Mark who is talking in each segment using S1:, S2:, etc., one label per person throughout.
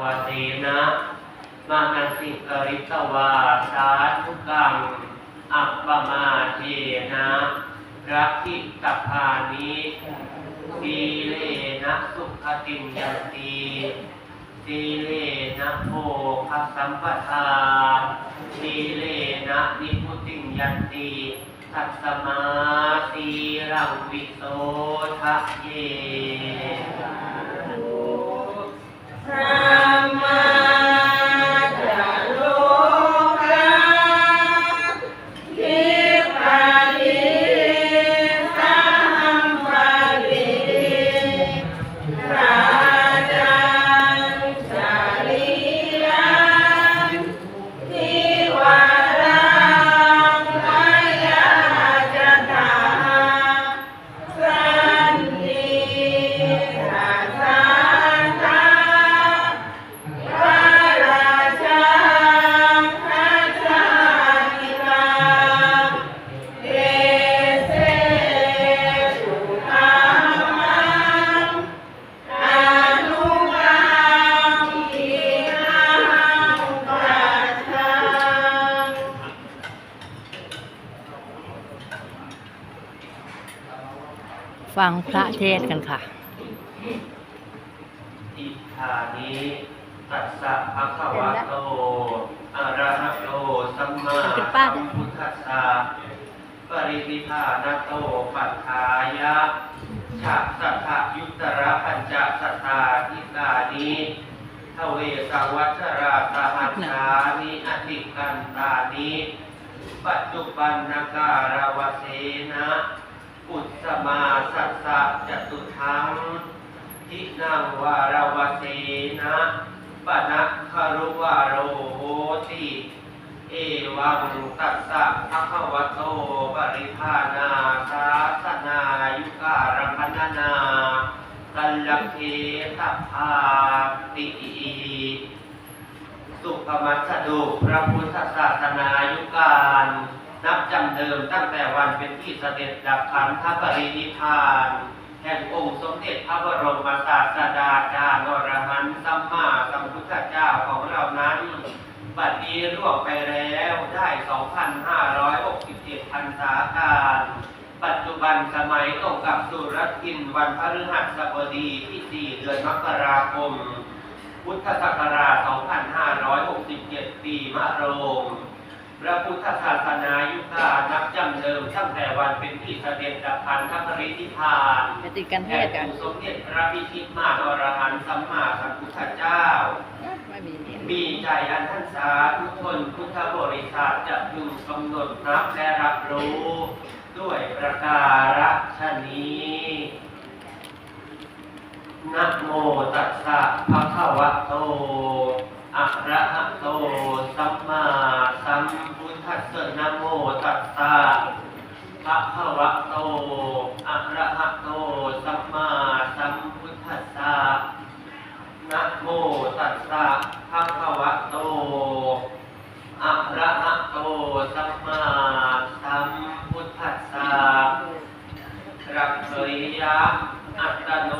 S1: วเสนะมานัสสิกริตวาสาธุกัง อัปปมาเทนะรักขิตภานิสีเลนะสุขติมยันตีสีเลนะโภคสัมปทาสีเลนะนิพุติมยันตีทัสมาสีรังวิโสทะเย
S2: Brahma.
S3: ฟังพระเทศกันค่ะ
S1: อิทานิตัสสะภะคะวะโตอะระหะโตสัมมาสัมพุทธัสสะปรินิพานโตปัฏฐายะชะสัทธยุตระปัญจสัทธาทิกานิทเวสวัชราสหัสานิอธิกันตานิปัจจุบันนการวเสนะ อุตสมาสัสะจตุทังทินังวารวเสนะปะนะคารุวาโรโหติเอวังตัสสะภะคะวะโตปริภานาสาสนายุการพันนากัลลเคตภาติสุภมัสดุพระพุทธศาสนายุการ นับจำเดิมตั้งแต่วันเป็นที่เสด็จดับขันธปรินิพาน แห่งองค์สมเด็จพระบรมศาสดาจารย์อรหันต์สัมมาสัมพุทธเจ้าของเรานั้นบัดนี้ล่วงไปแล้วได้ 2,567พรรษาการ ปัจจุบันสมัยตรงกับสุรทินวันพฤหัสบดีที่ 4 เดือนมกราคม พุทธศักราช 2567 ปีมะโรง พระพุทธศาสนายุคานับจำเดิมตั้งแต่วันเป็นที่เสด็จดับพันธปรินิพพาน
S3: ปฏิกันเท
S1: แห่
S3: ศ
S1: ง
S3: กั
S1: อนงค์สมเด็จพระพิชิตมารอรหันต์สัมมาสัมพุทธเจ้า
S3: ไม่มีเนี่ย
S1: มีใจอันท่านสาธุชนพุทธบริษัทจะพึงกำหนดนับและรับรู้ ด้วยประการฉนี้นะโมตัสสะภะคะวะโต อะระหะโตสัมมาสัมพุทธัสสะนะโมตัสสะภะคะวะโตอะระหะโตสัมมาสัมพุทธัสสะนะโมตัสสะภะคะวะโตอะระหะโตสัมมาสัมพุทธัสสะรักเขยยะอัตตโน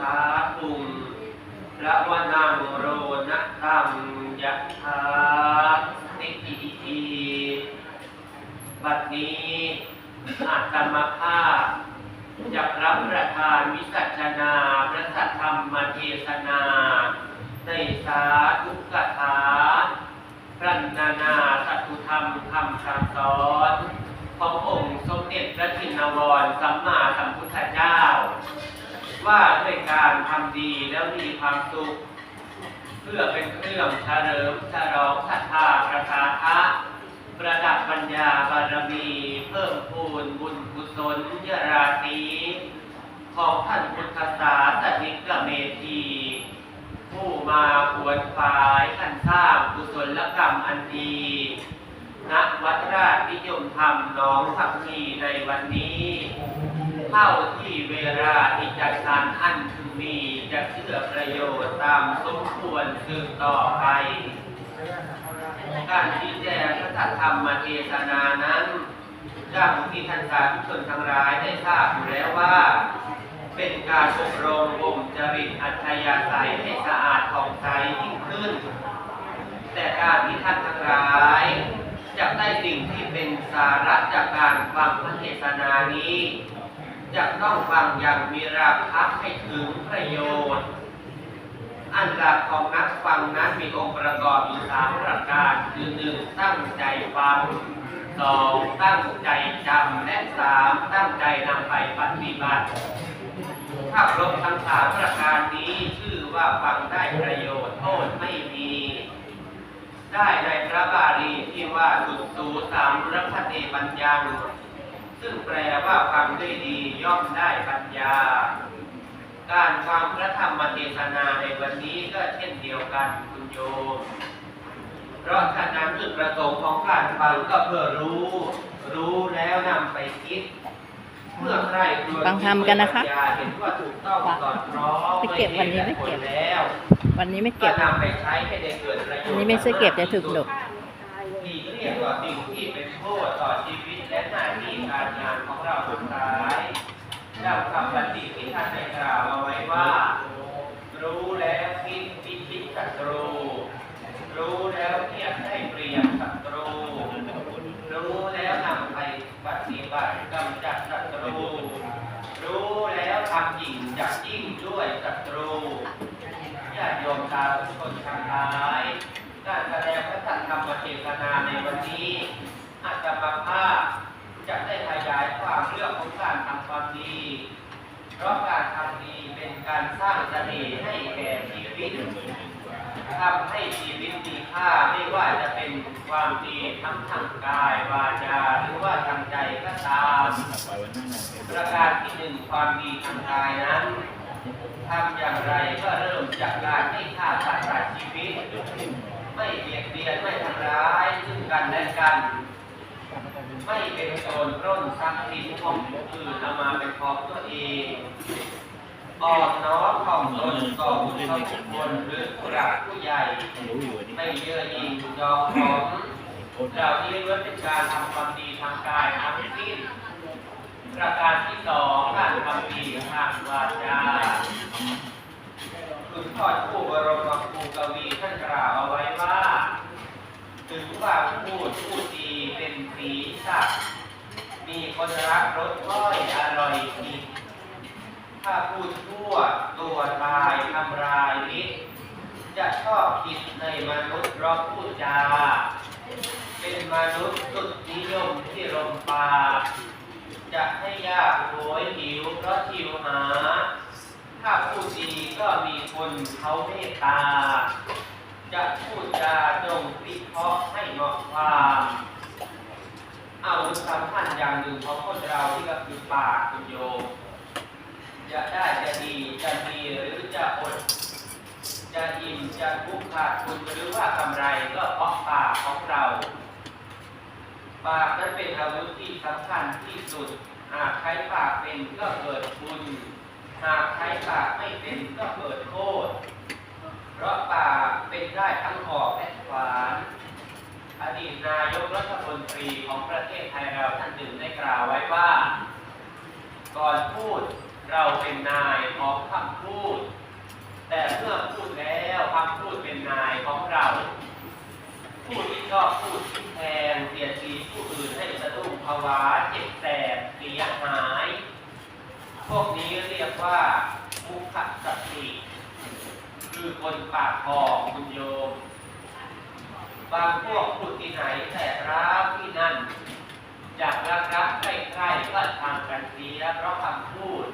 S1: สาธุง ระวนังโรนะตัมยะธาติอิอิบัดนี้อาตมาภาพจะรับประทานวิสัชนาพระสัทธรรมเทศนาในสาธุกถาพรันนานาสัตุธรรมคำสั่งสอนขององค์สมเด็จพระชินวรสัมมาสัมพุทธเจ้า ว่าด้วยการทำดีแล้วมีความสุข เพื่อเป็นเครื่องเฉลิมฉลองศรัทธาประสาทะประดับปัญญาบารมี เพิ่มพูนบุญกุศลยราตีของท่านพุทธศาสนิกเมธีผู้มาขวนขวายกันสร้างกุศลกรรมอันดีณวัดราชนิยมธรรมน้องผักมีในวันนี้ เท่าที่เวลาที่จัดการอันพึงมีจะเชื่อประโยชน์ตามสมควรสืบต่อไป การชี้แจงพระสัทธรรมเทศนานั้นดังที่ท่านสาธุชนทั้งหลายได้ทราบอยู่แล้วว่า เป็นการอบรมบ่มจริตอัธยาศัยให้สะอาดผ่องใสยิ่งขึ้นขึ้น แต่การที่ท่านทั้งหลายจะได้สิ่งที่เป็นสาระจากการฟังพระเทศนานี้ จะต้องฟังอย่างมีราคะให้ถึงประโยชน์ อันหลักของนักฟังนั้นมีองค์ประกอบอยู่สามประการ คือหนึ่งตั้งใจฟังสองตั้งใจจำและสามตั้งใจนำไปปฏิบัติ ถ้าครบทั้งสามประการนี้ชื่อว่าฟังได้ประโยชน์โทษไม่มีได้ในพระบาลีที่ว่าสุดสูสามรัพเนปัญญา ซึ่งแปลว่าฟังด้วยดีย่อมได้ปัญญา การฟังพระธรรมเทศนาในวันนี้ก็เช่นเดียวกันคุณโยม เพราะฉะนั้นจุดประสงค์ของการฟังก็เพื่อรู้ รู้แล้วนำไปคิดเมื่อใครควร
S3: ฟังธรรมกันนะคะ
S1: ปัญญาเห็นว่าถูกต้องสอดคล้อง
S3: ไม่เก็บวันนี้ไม่เก็บ
S1: ผลแล้ว
S3: วันนี้ไม่
S1: ก็
S3: เก็บ
S1: นำไปใช้ให้ได้เกิดประโยชน์
S3: อันนี้ไม่ซื้อเก็บจะถูกดุ
S1: หลีกเลี่ยงต่อสิ่งที่เป็นโทษต่อชีวิตและหน้าที่การงานของเราทั้งหลายดังคำบัณฑิตที่ท่านได้กล่าวเอาไว้ว่า รู้แล้วคิดพิชิตศัตรู รู้แล้วเทียบให้เปรียบศัตรู รู้แล้วนำไปปฏิบัติกำจัดศัตรู รู้แล้วทำยิ่งจักยิ่งด้วยศัตรูญาติโยมชาวทุกคนทั้งหลายการแสดงพระธรรมเทศนาในวันนี้อาตมาภาพจะได้ขยายความเรื่องของการทำความดี เพราะการทำดีเป็นการสร้างเสน่ห์ให้แก่ชีวิตทำให้ชีวิตมีค่าไม่ว่าจะเป็นความดีทั้งทางกายวาจาหรือว่าทางใจก็ตามประการที่หนึ่งความดีทางกายนั้นทำอย่างไรก็เริ่มจากการให้ค่าสัตว์ชีวิต ไม่เบียดเบียนไม่ทำร้ายซึ่งกันและกัน ไม่เป็นโจรปล้นทรัพย์สินของผู้อื่นเอามาเป็นของตัวเองอ่อนน้อมถ่อมตนต่อผู้เขาทุกคนหรือผู้หลักผู้ใหญ่ ไม่เยื่อหยิ่งยอมของเหล่านี้ล้วนเป็นการทำความดีทางกายทั้งสิ้นประการที่สองการทำดีทางวาจาคุณพ่อผู้บรมครูกวีท่านกล่าวเอาไว้ว่า ถึงว่าพูดพูด ดีเป็นสีสักดิ์มีคนรักรสก้อยอร่อยกินถ้าพูดชั่วตัวตายทำลายมิตรจะชอบคิดในมนุษย์เราพูดจา เป็นมนุษย์สุดนิยมที่ลมปาจะให้ยากโหยหิวเพราะหิวหา ถ้าพูดดีก็มีคนเขาเมตตา จะพูดจาจงวิเคราะห์ให้เหมาะความ เอาสำคัญอย่างหนึ่งของคนเราที่ก็คือปากคุณโยมจะได้จะดีจะมีหรือจะอด จะอิ่มจะทุกข์ขาดทุนหรือว่ากำไรก็เพราะปากของเรา ปากนั้นเป็นอาวุธที่สำคัญที่สุดหากใช้ปากเป็นก็เกิดคุณหากใช้ปากไม่เป็นก็เกิดโทษเพราะปากเป็นได้ทั้งหอกและขวาน อดีตนายกรัฐมนตรีของประเทศไทยเราท่านหนึ่งได้กล่าวไว้ว่า ก่อนพูดเราเป็นนายของคำพูด แต่เมื่อพูดแล้วคำพูดเป็นนายของเราผู้ที่ชอบพูดที่แทนเสียดสีผู้อื่นให้สะดุ้งภาวะเจ็บแสบเสียหาย พวกนี้เรียกว่ามุขสติ คือคนปากพองคุณโยม บางพวกพูดที่ไหนแต่ร้าวที่นั่นอยากรักรักใกล้ๆก็ทำกันเสียเพราะคำพูด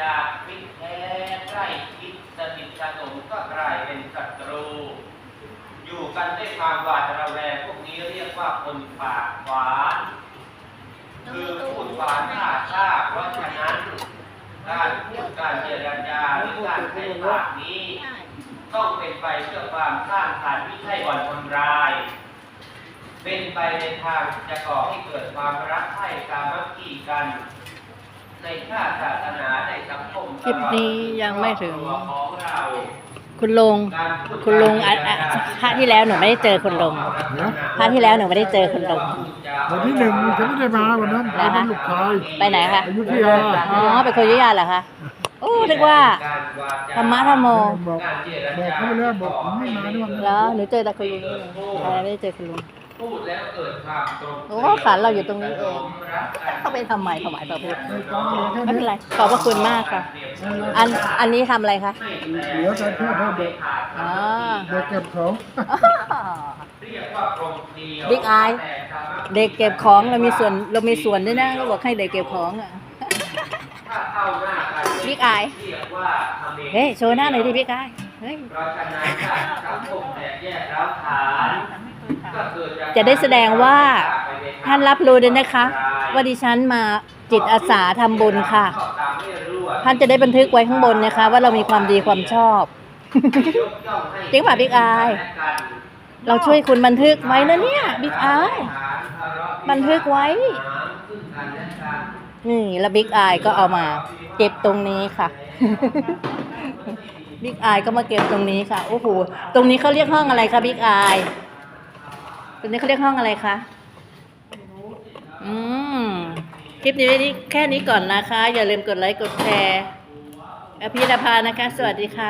S1: จากมิตรแท้ใกล้คิดสนิทสนมก็กลายเป็นศัตรู อยู่กันด้วยความหวาดระแวงพวกนี้เรียกว่าคนปากหวานคือพูดหวานข่าชาเพราะฉะนั้นการพูดการเจรจาหรือการใช้ปากนี้ ต้องเป็นไปเพื่อความสร้างสรรค์ไม่ใช่บ่อนทำลาย เป็นไปในทางจะก่อให้เกิดความรักใคร่สามัคคีกัน ในชาติศาสนาในสังคม
S3: คลิปนี้ยังไม่ถึง
S1: ตลอดตัวของเรา
S3: คุณลุง
S1: การพูด
S3: คุณลุงอะอะพระที่แล้วหนูไม่ได้เจอคุณลุงพระที่แล้วหนูไม่ได้เจอคุณลุง
S4: วันที่หนึ่งฉันไม่ได้มาวันนั้นไปเป็นลูกชาย
S3: ไปไหนคะ
S4: อยุธยา
S3: อ๋อไปคุยยุธยาเหรอคะ โอ้นึกว่า ธรรมะธรรมโม
S4: บอกบอกเขาไปแล้วบอกผมไม่มาด้วย
S3: เหรอหนูเจอแต่คุณลุงนี่เองไม่ได้เจอคุณลุง
S1: พูดแล้วเกิดความตรง
S3: โอ้ศาลเราอยู่ตรงนี้เองเข้าไปทำไมถวายพระพุทธ
S4: ไม่ต้องเหลือแค่
S3: ไม่เป็น
S4: นี้
S3: ไรขอบพระคุณมากค่ะ อันอันนี้ทำอะไรคะ
S4: เหลือแต่แค่เท่าเด็ก
S3: อ๋อ
S4: เด็กเก็บของ
S1: เรียกว่าตรงเดียว
S3: บิ๊กอายเด็กเก็บของเรามีส่วนเรามีส่วนด้วยนะเราบอกให้เด็กเก็บของอะ
S1: ถ้าเข้าหน้ากัน
S3: บิ๊กอาย
S1: เรียกว่าทำเอง
S3: เฮ้ยโชว์หน้าหน่อยดิพี่กายเฮ้ย
S1: เพราะฉะนั้นถ้าสังคมแตกแยกร้าวฐานก็เกิดจาก
S3: จะได้แสดงว่าท่านรับรู้ด้วยนะคะ ว่าดิฉันมาจิตอาสาทำบุญค่ะ ท่านจะได้บันทึกไว้ข้างบนนะคะ ว่าเรามีความดีความชอบจริงป่ะบิ๊กอายเราช่วยคุณบันทึกไว้นะเนี่ยบิ๊กอายบันทึกไว้ นี่แล้วบิ๊กอายก็เอามาเก็บตรงนี้ค่ะ บิ๊กอายก็มาเก็บตรงนี้ค่ะ โอ้โห ตรงนี้เขาเรียกห้องอะไรคะบิ๊กอาย ตรงนี้เขาเรียกห้องอะไรคะ อืม คลิปนี้ไว้นี้แค่นี้ก่อนนะคะ อย่าลืมกดไลค์ กดแชร์อภิรพานะคะ สวัสดีค่ะ